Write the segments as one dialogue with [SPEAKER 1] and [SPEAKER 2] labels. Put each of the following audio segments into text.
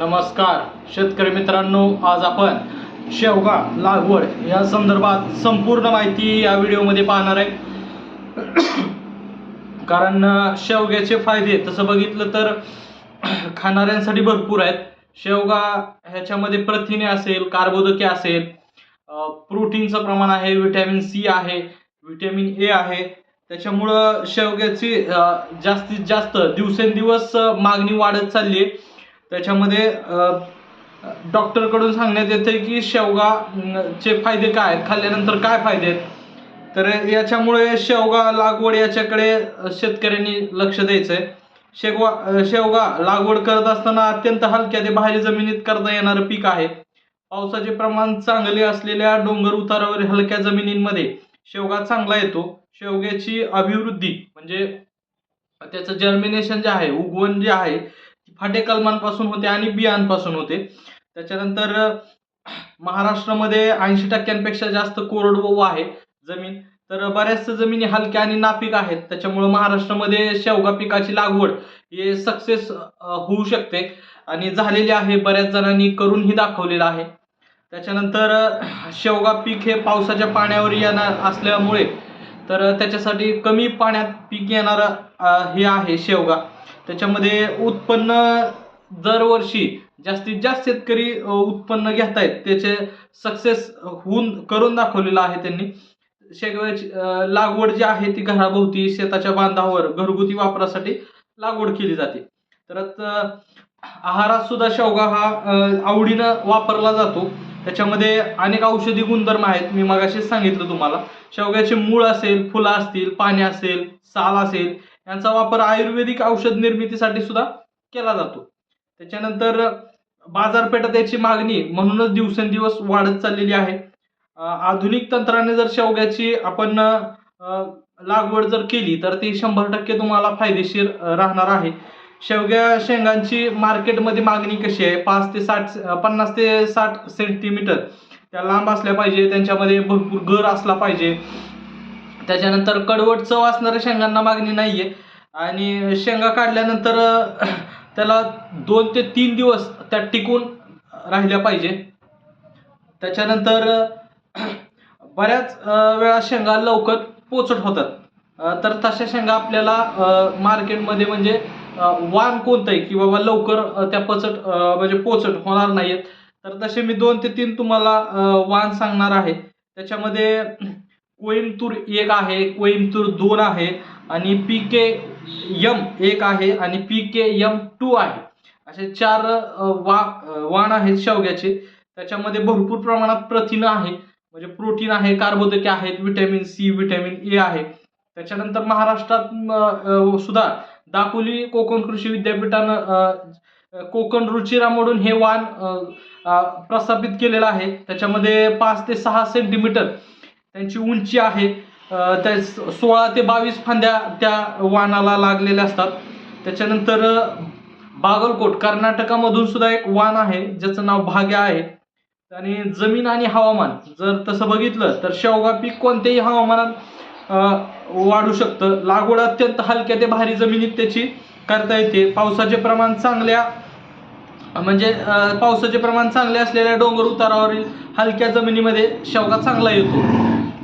[SPEAKER 1] नमस्कार शेतकरी मित्रांनो आज आपण शेवगा लागवड या संदर्भात संपूर्ण माहिती या व्हिडिओमध्ये पाहणार आहे. कारण शेवग्याचे फायदे तसं बघितलं तर खाणाऱ्यांसाठी भरपूर आहेत. शेवगा ह्याच्यामध्ये प्रथिने असेल कार्बोदके असेल प्रोटीनचं प्रमाण आहे व्हिटॅमिन सी आहे व्हिटॅमिन ए आहे. त्याच्यामुळं शेवग्याची जास्तीत जास्त दिवसेंदिवस मागणी वाढत चालली आहे. त्याच्यामध्ये डॉक्टरकडून सांगण्यात येते की शेवगा चे फायदे काय आहेत? खाल्ल्यानंतर काय फायदे आहेत? तर याच्यामुळे शेवगा लागवड याच्याकडे शेतकऱ्यांनी लक्ष द्यायचं आहे शेगवा शेवगा लागवड करत असताना अत्यंत हलक्या ते बाहेर जमिनीत करता येणारं पीक आहे. पावसाचे प्रमाण चांगले असलेल्या डोंगर उतारावरील हलक्या जमिनींमध्ये शेवगा चांगला येतो. शेवग्याची अभिवृद्धी म्हणजे त्याचं जर्मिनेशन जे आहे उगवण जे आहे फाटे कलमांपासून होते आणि बियांपासून होते. त्याच्यानंतर महाराष्ट्रामध्ये ऐंशी टक्क्यांपेक्षा जास्त कोरडवाहू आहे जमीन. तर बऱ्याचशा जमिनी हलक्या आणि नापीक आहेत. त्याच्यामुळं महाराष्ट्रामध्ये शेवगा पिकाची लागवड हे सक्सेस होऊ शकते. आणि झालेली आहे बऱ्याच जणांनी करूनही दाखवलेलं आहे. त्याच्यानंतर शेवगा पीक हे पावसाच्या पाण्यावर येणार असल्यामुळे तर त्याच्यासाठी कमी पाण्यात पीक येणारं हे आहे शेवगा. त्याच्यामध्ये उत्पन्न दरवर्षी जास्तीत जास्त शेतकरी उत्पन्न घेत आहेत त्याचे सक्सेस होऊन करून दाखवलेलं आहे त्यांनी. शेगव्याची लागवड जी आहे ती घराभोवती शेताच्या बांधावर घरगुती वापरासाठी लागवड केली जाते. तर आहारात सुद्धा शेवगा हा आवडीनं वापरला जातो. त्याच्यामध्ये अनेक औषधी गुणधर्म आहेत. मी मगाशीच सांगितलं तुम्हाला. शेवग्याचे मूळ असेल फुलं असतील पाणी असेल साल असेल यांचा वापर आयुर्वेदिक औषध निर्मितीसाठी सुद्धा केला जातो. त्याच्यानंतर बाजारपेठात याची मागणी म्हणूनच दिवसेंदिवस वाढत चाललेली आहे. आधुनिक तंत्राने जर शेवग्याची आपण लागवड जर केली तर ती शंभर टक्के तुम्हाला फायदेशीर राहणार आहे. शेवग्या शेंगांची मार्केटमध्ये मागणी कशी आहे? पाच ते साठ पन्नास ते साठ सेंटीमीटर. त्या लांब असल्या पाहिजे त्यांच्यामध्ये भरपूर गर असला पाहिजे. त्याच्यानंतर कडवट चव असणाऱ्या शेंगांना मागणी नाही आहे आणि शेंगा काढल्यानंतर त्याला दोन ते तीन दिवस त्या टिकून राहिल्या पाहिजे. त्याच्यानंतर बऱ्याच वेळा शेंगा लवकर पोचट होतात. तर तशा शेंगा आपल्याला मार्केटमध्ये म्हणजे वाण कोणतं आहे की बाबा लवकर त्या पचट म्हणजे पोचट होणार नाहीत तर तसे मी दोन ते तीन तुम्हाला वाण सांगणार आहे. त्याच्यामध्ये कोईमतूर एक आहे कोईमतूर दोन आहे. आणि पी के यम एक आहे आणि पी के यम टू आहे. असे चार वा वाण आहेत शेवग्याचे. त्याच्यामध्ये भरपूर प्रमाणात प्रथिनं आहे. म्हणजे प्रोटीन आहे कार्बोदके आहेत विटॅमिन सी विटॅमिन ए आहे. त्याच्यानंतर महाराष्ट्रात सुद्धा दापोली कोकण कृषी विद्यापीठानं कोकण रुचिरा म्हणून हे वाण प्रस्थापित केलेलं आहे. त्याच्यामध्ये पाच ते सहा सेंटीमीटर त्यांची उंची आहे. त्या सोळा ते बावीस फांद्या त्या वाणाला लागलेल्या असतात. त्याच्यानंतर बागलकोट कर्नाटकामधून सुद्धा एक वाण आहे ज्याचं नाव भाग्या आहे. आणि जमीन आणि हवामान जर तसं बघितलं तर शेवगा पीक कोणत्याही हवामानात वाढू शकतं. लागवड अत्यंत हलक्या ते भारी जमिनीत त्याची करता येते. पावसाचे प्रमाण चांगल्या म्हणजे पावसाचे प्रमाण चांगले असलेल्या डोंगर उतारावरील हलक्या जमिनीमध्ये शेवगा चांगला येतो.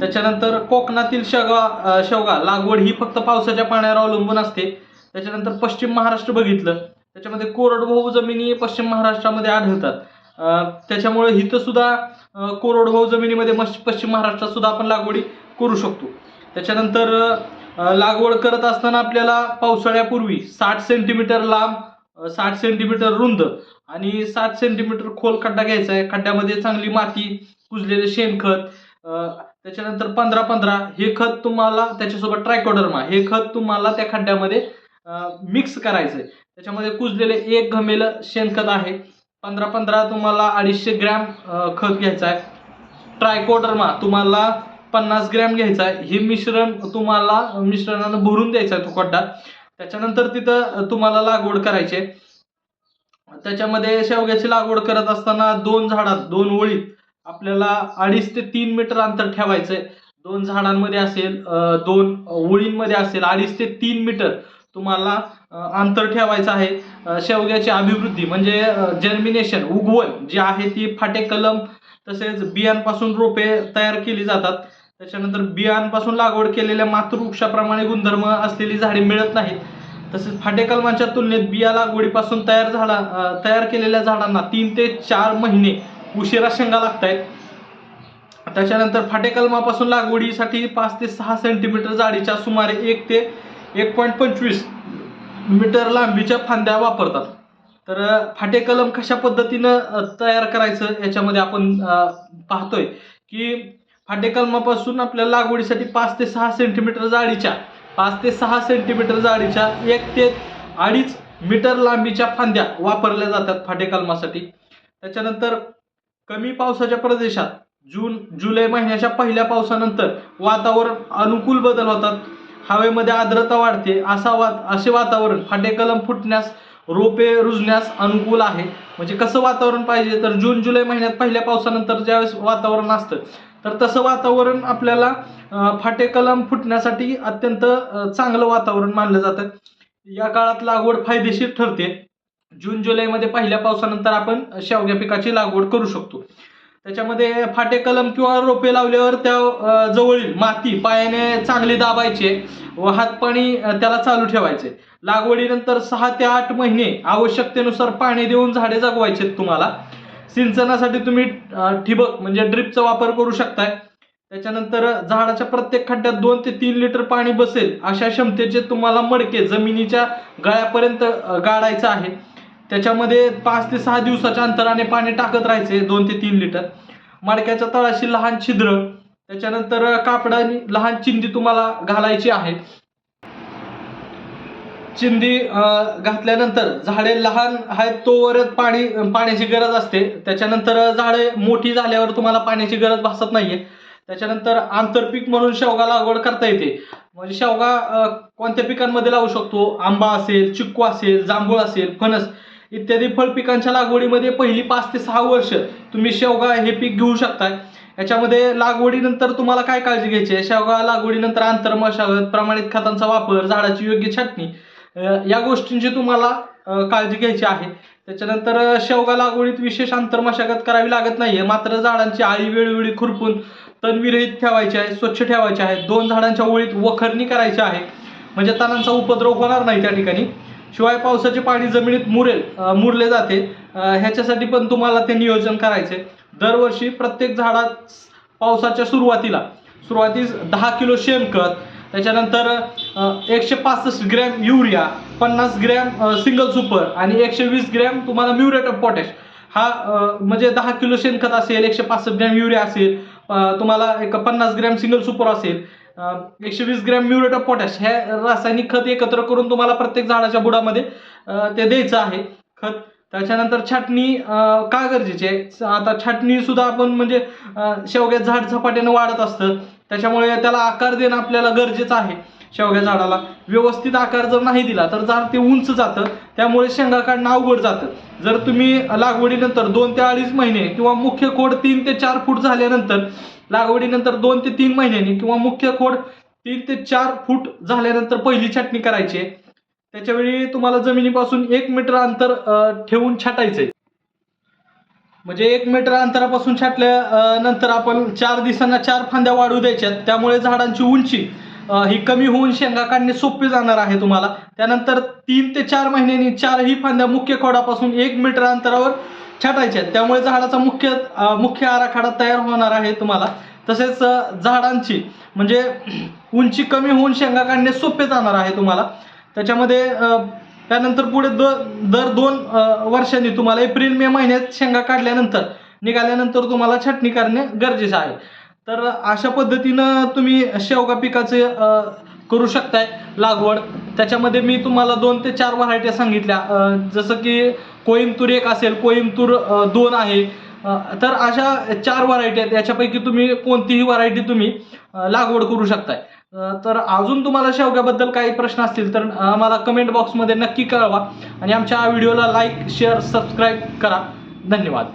[SPEAKER 1] त्याच्यानंतर कोकणातील शेवगा शेवगा लागवड ही फक्त पावसाच्या पाण्यावर अवलंबून असते. त्याच्यानंतर पश्चिम महाराष्ट्र बघितलं त्याच्यामध्ये कोरडवाहू जमिनी पश्चिम महाराष्ट्रामध्ये आढळतात. त्याच्यामुळे इथं सुद्धा कोरडवाहू जमिनीमध्ये मश पश्चिम महाराष्ट्रात सुद्धा आपण लागवडी करू शकतो. त्याच्यानंतर लागवड करत असताना आपल्याला पावसाळ्यापूर्वी साठ सेंटीमीटर लांब साठ सेंटीमीटर रुंद आणि साठ सेंटीमीटर खोल खड्डा घ्यायचा आहे. खड्ड्यामध्ये चांगली माती कुजलेले शेणखत त्याच्यानंतर पंधरा पंधरा हे खत तुम्हाला त्याच्यासोबत ट्रायकोडर्मा हे खत तुम्हाला त्या खड्ड्यामध्ये मिक्स करायचं आहे त्याच्यामध्ये कुजलेले एक घमेल शेणखत आहे. पंधरा पंधरा तुम्हाला अडीचशे ग्रॅम खत घ्यायचं आहे ट्रायकोडर्मा तुम्हाला पन्नास ग्रॅम घ्यायचा आहे हे मिश्रण तुम्हाला मिश्रणानं भरून द्यायचं आहे तो खड्डा. त्याच्यानंतर तिथं तुम्हाला लागवड करायची त्याच्यामध्ये शेवग्याची लागवड करत असताना दोन झाडात दोन ओळीत आपल्याला अडीच ते तीन मीटर अंतर ठेवायचं आहे दोन झाडांमध्ये असेल दोन ओळींमध्ये असेल अडीच ते तीन मीटर तुम्हाला अंतर ठेवायचं आहे. शेवग्याची अभिवृद्धी म्हणजे जर्मिनेशन उगवण जी आहे ती फाटे कलम तसेच बियांपासून रोपे तयार केली जातात. त्याच्यानंतर बियांपासून लागवड केलेल्या मातृवृक्षाप्रमाणे गुणधर्म असलेली झाडे मिळत नाहीत. तसेच फाटे कलमांच्या तुलनेत बिया लागवडीपासून तयार झाडा तयार केलेल्या झाडांना तीन ते चार महिने उशिरा शेंगा लागतायत. त्याच्यानंतर फाटे कलमापासून लागवडीसाठी पाच ते सहा सेंटीमीटर जाडीच्या सुमारे एक ते एक पॉईंट पंचवीस मीटर लांबीच्या फांद्या वापरतात. तर फाटेकलम फाटे कलम कशा पद्धतीनं तयार करायचं याच्यामध्ये आपण पाहतोय की फाटे कलमापासून लागवडीसाठी पाच ते सहा सेंटीमीटर जाडीच्या पाच ते सहा सेंटीमीटर जाडीच्या एक ते अडीच मीटर लांबीच्या फांद्या वापरल्या जातात फाटे कलमासाठी त्याच्यानंतर कमी पावसाच्या प्रदेशात जून जुलै महिन्याच्या पहिल्या पावसानंतर वातावरण अनुकूल बदल होतात. हवेमध्ये आर्द्रता वाढते असा वा असे वातावरण फाटे कलम फुटण्यास रोपे रुजण्यास अनुकूल आहे. म्हणजे कसं वातावरण पाहिजे? तर जून जुलै महिन्यात पहिल्या पावसानंतर ज्यावेळेस वातावरण असतं तर तसं वातावरण आपल्याला फाटे कलम फुटण्यासाठी अत्यंत चांगलं वातावरण मानलं जातं. या काळात लागवड फायदेशीर ठरते. जून जुलैमध्ये पहिल्या पावसानंतर आपण शेवग्या पिकाची लागवड करू शकतो. त्याच्यामध्ये फाटे कलम किंवा रोपे लावल्यावर त्या जवळील माती पायाने चांगली दाबायचे व हातपाणी त्याला चालू ठेवायचे. लागवडीनंतर सहा ते आठ महिने आवश्यकतेनुसार पाणी देऊन झाडे जगवायचे तुम्हाला. सिंचनासाठी तुम्ही ठिबक म्हणजे ड्रिपचा वापर करू शकताय. त्याच्यानंतर झाडाच्या प्रत्येक खड्ड्यात दोन ते तीन लिटर पाणी बसेल अशा क्षमतेचे तुम्हाला मडके जमिनीच्या गळ्यापर्यंत गाडायचं आहे. त्याच्यामध्ये पाच ते सहा दिवसाच्या अंतराने पाणी टाकत राहायचे दोन ते तीन लिटर. मडक्याच्या तळाशी लहान छिद्र त्याच्यानंतर कापडाने लहान चिंदी तुम्हाला घालायची आहे. चिंदी घातल्यानंतर झाडे लहान आहेत तोवरच पाणी पाण्याची गरज असते. त्याच्यानंतर झाडे मोठी झाल्यावर तुम्हाला पाण्याची गरज भासत नाहीये. त्याच्यानंतर आंतरपीक म्हणून शेवगा लागवड करता येते. म्हणजे शेवगा कोणत्या पिकांमध्ये लावू शकतो? आंबा असेल चिक्कू असेल जांभूळ असेल फणस. इत्यादी फळपिकांच्या लागवडीमध्ये पहिली पाच ते सहा वर्ष तुम्ही शेवगा हे पीक घेऊ शकताय. याच्यामध्ये लागवडीनंतर तुम्हाला काय काळजी घ्यायची आहे? शेवगा लागवडीनंतर आंतरमशागत प्रमाणित खतांचा वापर झाडाची योग्य छाटणी या गोष्टींची तुम्हाला काळजी घ्यायची आहे. त्याच्यानंतर शेवगा लागवडीत विशेष आंतरमशागत करावी लागत नाहीये. मात्र झाडांची आळी वेळोवेळी खुरपून तणविरहित ठेवायची आहे स्वच्छ ठेवायचे आहे. दोन झाडांच्या ओळीत वखरणी करायची आहे. म्हणजे तणांचा उपद्रव होणार नाही त्या ठिकाणी. शिवाय पावसाचे पाणी जमिनीत मुरेल मुरले जाते. ह्याच्यासाठी पण तुम्हाला ते नियोजन करायचे दरवर्षी प्रत्येक झाडात पावसाच्या सुरुवातीला सुरुवातीस दहा किलो शेणखत त्याच्यानंतर एकशे पासष्ट ग्रॅम युरिया पन्नास ग्रॅम सिंगल सुपर आणि एकशे वीस ग्रॅम तुम्हाला म्युरेट ऑफ पोटॅश. हा म्हणजे दहा किलो शेणखत असेल एकशे पासष्ट ग्रॅम युरिया असेल तुम्हाला एक पन्नास ग्रॅम सिंगल सुपर असेल एकशे वीस ग्रॅम म्युरेट ऑफ पोटॅश हे रासायनिक खत एकत्र करून तुम्हाला प्रत्येक झाडाच्या बुडामध्ये ते द्यायचं आहे खत. त्याच्यानंतर छाटणी का गरजेची आहे? आता छाटणी सुद्धा आपण म्हणजे शेवग्या शेवग्यात झाड झपाट्यानं वाढत असतं. त्याच्यामुळे त्याला आकार देणं आपल्याला गरजेचं आहे शेवग्या झाडाला. व्यवस्थित आकार जर नाही दिला तर झाड ते उंच जातं. त्यामुळे शेंगा काढणं अवघड जातं. जर तुम्ही लागवडीनंतर दोन ते अडीच महिने किंवा मुख्य खोड तीन ते चार फूट झाल्यानंतर लागवडीनंतर दोन ते तीन महिन्यांनी किंवा मुख्य खोड तीन ते चार फूट झाल्यानंतर पहिली छाटणी करायची त्याच्यावेळी तुम्हाला जमिनीपासून एक मीटर अंतर ठेवून छाटायचे म्हणजे एक मीटर अंतरापासून छाटल्या नंतर आपण चार दिवसांना चार फांद्या वाढू द्यायच्यात. त्यामुळे झाडांची उंची ही कमी होऊन शेंगा काढणे सोपे जाणार आहे तुम्हाला. त्यानंतर तीन ते चार महिन्यांनी चारही फांद्या मुख्य खोडापासून एक मीटर अंतरावर छाटायच्या आहेत. त्यामुळे झाडाचा मुख्य मुख्य आराखडा तयार होणार आहे तुम्हाला. तसेच झाडांची म्हणजे उंची कमी होऊन शेंगा काढणे सोपे जाणार आहे तुम्हाला. त्याच्यामध्ये त्यानंतर पुढे द दर दोन वर्षांनी तुम्हाला एप्रिल मे महिन्यात शेंगा काढल्यानंतर निघाल्यानंतर तुम्हाला छाटणी करणे गरजेचं आहे. तर अशा पद्धतीनं तुम्ही शेवगा पिकाचे करू शकताय लागवड. त्याच्यामध्ये मी तुम्हाला दोन ते चार व्हरायट्या सांगितल्या. जसं की कोईमतूर एक असेल कोईमतूर दोन आहे. तर अशा चार व्हरायटी आहेत. याच्यापैकी तुम्ही कोणतीही व्हरायटी तुम्ही लागवड करू शकताय. तर अजून तुम्हाला शेवग्याबद्दल काही प्रश्न असतील तर आम्हाला कमेंट बॉक्समध्ये नक्की कळवा. आणि आमच्या व्हिडिओला लाईक शेअर सबस्क्राईब करा. धन्यवाद.